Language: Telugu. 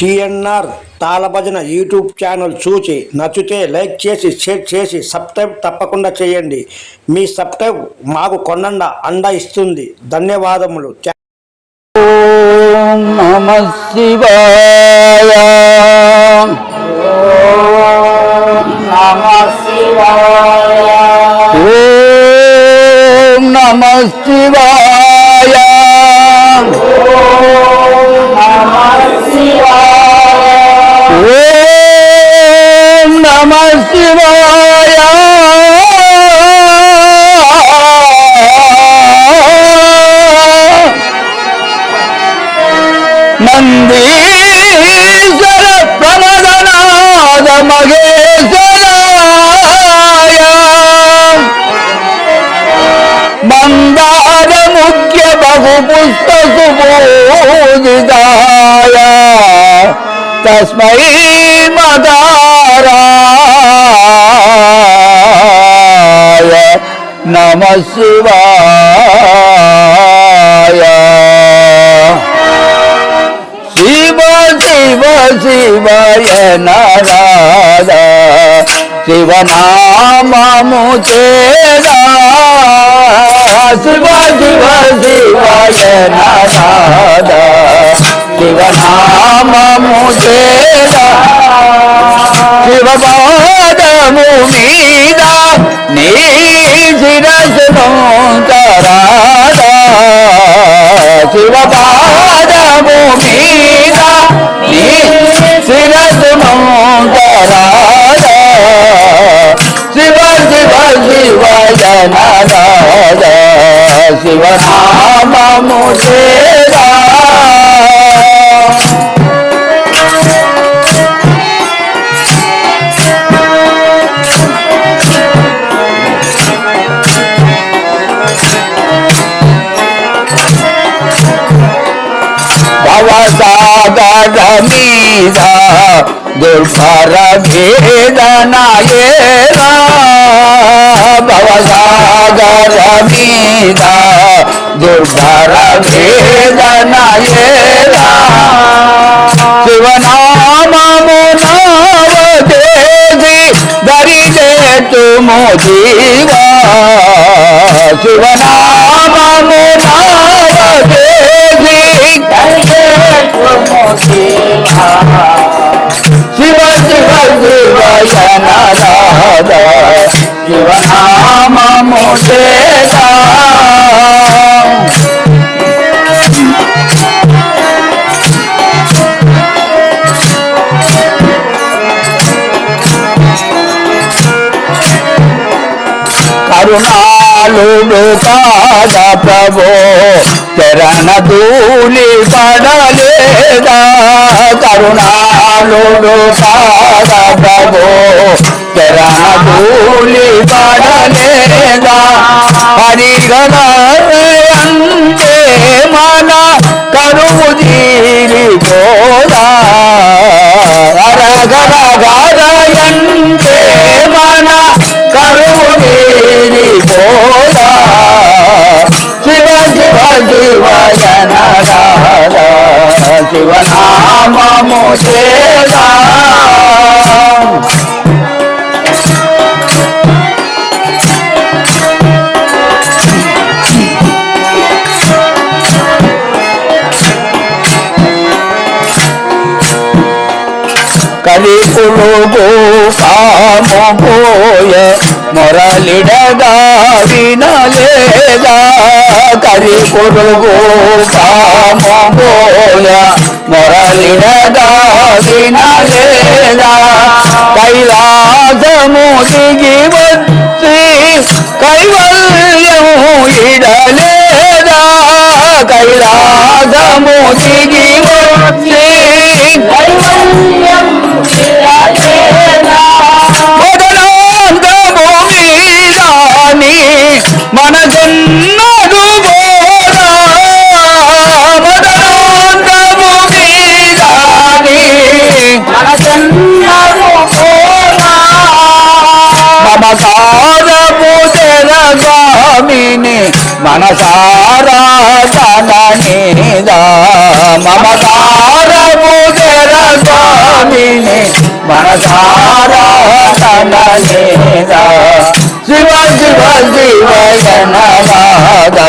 టిఎన్ఆర్ తాళభజన యూట్యూబ్ ఛానల్ చూసి నచ్చితే లైక్ చేసి షేర్ చేసి సబ్స్క్రైబ్ తప్పకుండా చేయండి. మీ సబ్స్క్రైబ్ మాకు కొండండ అండ ఇస్తుంది. ధన్యవాదములు. ఓం నమ శివాయ. నమ శివాయ. ఓం నమ శివాయ. நந்தீஸ்வர பிரமதநாத மகேஸ்வராய மந்தார முக்கிய பகு புஷ்ப மதாரா. నమ శివాయ శివ శివ శివయ నారాద శివనామము చేరా శివ శివ శివయ నారాద శివనామము చేరా శివపాదము ಅವಸಾದ ರವೀರ ದುರ್ಭರ ವೇದನಾಯೇರ ಭವಸಾದ ರವೀರ ದುರ್ಭರ ವೇದನಾಯೇರ ಶಿವನಾಮ ಮುನಾವದೇವಿ ದರಿದೆ ತುಮು ಜೀವ ಶಿವನಾಮ ಮುನಾವದೇವಿ దరిదే తుము జీవా శివ శివ శివ జనరాధ శివనామము చేరా కరుణాలుడు పాద ప్రభో చరణ ధూళి పడలేదా కరుణాలుడు పాద ప్రభో చరణ ధూళి పడలేదా హరికరంటే మన కరువు జీవి పోదా గర గరంటే మన కరువు జీవి శివనామము చేరా కలిపులు పులుగు కామోయ మొరలిడగా వినలేదా? కలి పులుగు కామోయ మొరలిడగా వినలేదా కైలాసము దిగి వచ్చి కైవల్యము ఇడలేదా కైలాసము దిగి వచ్చి కైవల్యము మన సారము శరదామిని మనసారా తననిదా మమకారము శరదామిని మనసారా తననిదా శివ శివ శివ జననాదా